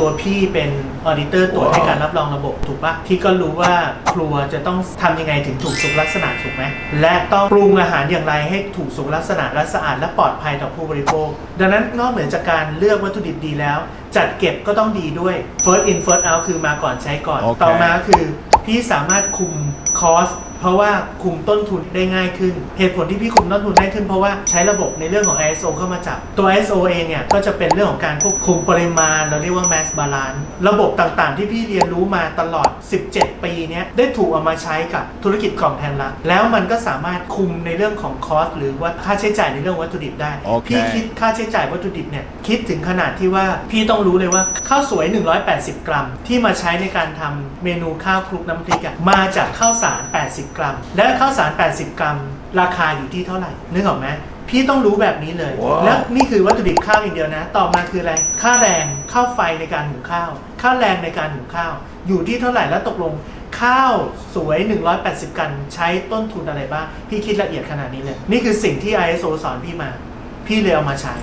ตัวพี่เป็นออดิเตอร์ตรวจให้การรับรองระบบถูกปะพี่ก็รู้ว่าครัวจะต้องทำยังไงถึงถูกสุขลักษณะถูกไหมและต้องปรุงอาหารอย่างไรให้ถูกสุขลักษณะและสะอาดและปลอดภัยต่อผู้บริโภค ดังนั้นนอกเหนือจากการเลือกวัตถุดิบดีแล้ว จัดเก็บก็ต้องดีด้วย first in first out คือมาก่อนใช้ก่อน โอเค ต่อมาคือพี่สามารถคุมคอส เพราะว่าคุมต้นทุนได้ง่ายขึ้น เหตุผลที่พี่คุมต้นทุนได้ขึ้นเพราะว่าใช้ระบบในเรื่องของ ISO เข้ามาจับ ตัว ISO เองเนี่ยก็จะเป็นเรื่องของการควบคุมปริมาณ เราเรียกว่า mass balance ระบบต่างๆ ที่พี่เรียนรู้มาตลอด 17 ปีเนี้ยได้ถูกเอามาใช้กับธุรกิจของแทนลักแล้วมันก็สามารถคุมในเรื่องของคอสหรือว่าค่าใช้จ่ายในเรื่องวัตถุดิบได้โอเคพี่คิดค่าใช้จ่ายวัตถุดิบเนี่ยคิดถึงขนาดที่ว่าพี่ต้องรู้เลยว่าข้าวสวย 180 กรัม ที่มาใช้ในการทำเมนูข้าวคลุกน้ำพริกอะมาจากข้าวสาร 80กรัม และข้าวสาร 80 กรัม ราคาอยู่ที่เท่าไหร่นึกออกไหมพี่ต้องรู้แบบนี้เลย ว้าว แล้วนี่คือวัตถุดิบข้าวอย่างเดียวนะ ต่อมาคืออะไรค่าแรงข้าวไฟในการหุงข้าว ค่าแรงในการหุงข้าว อยู่ที่เท่าไหร่แล้วตกลงข้าวสวย 180กรัมใช้ต้นทุนอะไรบ้าง พี่คิดละเอียดขนาดนี้เลย นี่คือสิ่งที่ ISO สอนพี่มา พี่เลยเอามาใช้